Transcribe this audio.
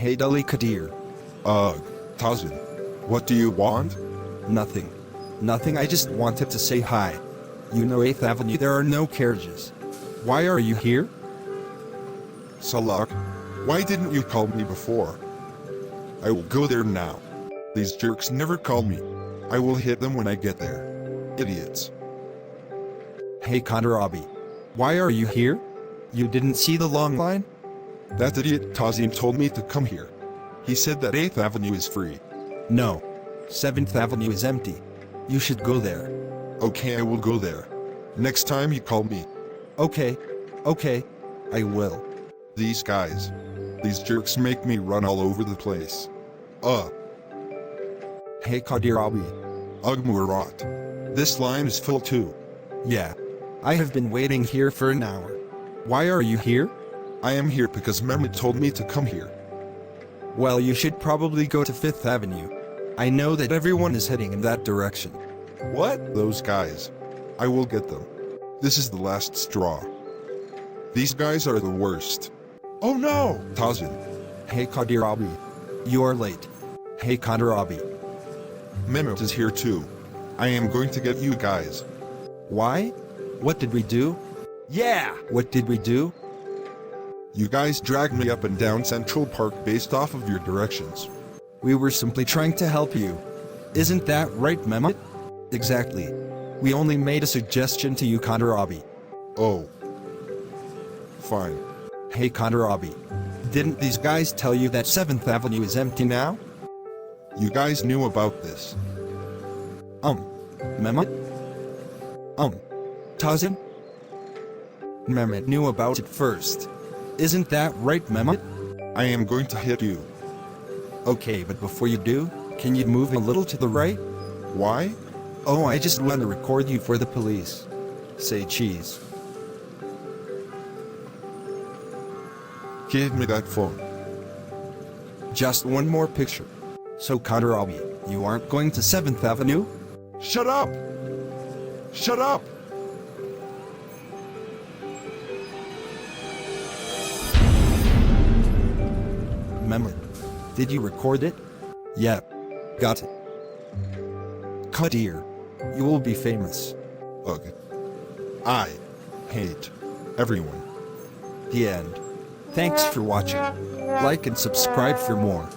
Hey Dali Kadir. Ugh, Tazin. What do you want? Nothing. Nothing, I just wanted to say hi. You know 8th Avenue, there are no carriages. Why are you here? Salak, why didn't you call me before? I will go there now. These jerks never call me. I will hit them when I get there. Idiots. Hey Abi. Why are you here? You didn't see the long line? That idiot Tazim told me to come here. He said that 8th Avenue is free. No. 7th Avenue is empty. You should go there. Okay, I will go there. Next time you call me. Okay. Okay. I will. These guys. These jerks make me run all over the place. Uh, Hey Kadir Abi. Ugh Murat. This line is full too. Yeah. I have been waiting here for an hour. Why are you here? I am here because Mehmet told me to come here. Well, you should probably go to 5th Avenue. I know that everyone is heading in that direction. What? Those guys. I will get them. This is the last straw. These guys are the worst. Oh no! Tazin. Hey Kadir Abi. You are late. Hey Kadir Abi. Mehmet is here too. I am going to get you guys. Why? What did we do? Yeah! What did we do? You guys dragged me up and down Central Park based off of your directions. We were simply trying to help you. Isn't that right, Mehmet? Exactly. We only made a suggestion to you, Kadir Abi. Oh. Fine. Hey Kadir Abi. Didn't these guys tell you that 7th Avenue is empty now? You guys knew about this. Um. Mehmet? Um. Tazin? Mehmet knew about it first. Isn't that right, Mehmet? I am going to hit you. Okay, but before you do, can you move a little to the right? Why? Oh, I just want to record you for the police. Say cheese. Give me that phone. Just one more picture. So, Kadir you aren't going to 7th Avenue? Shut up! Shut up! Mehmet. Did you record it? Yep. Got it. Kadir. You will be famous. Ugh. I hate everyone. The end. Thanks for watching. Like and subscribe for more.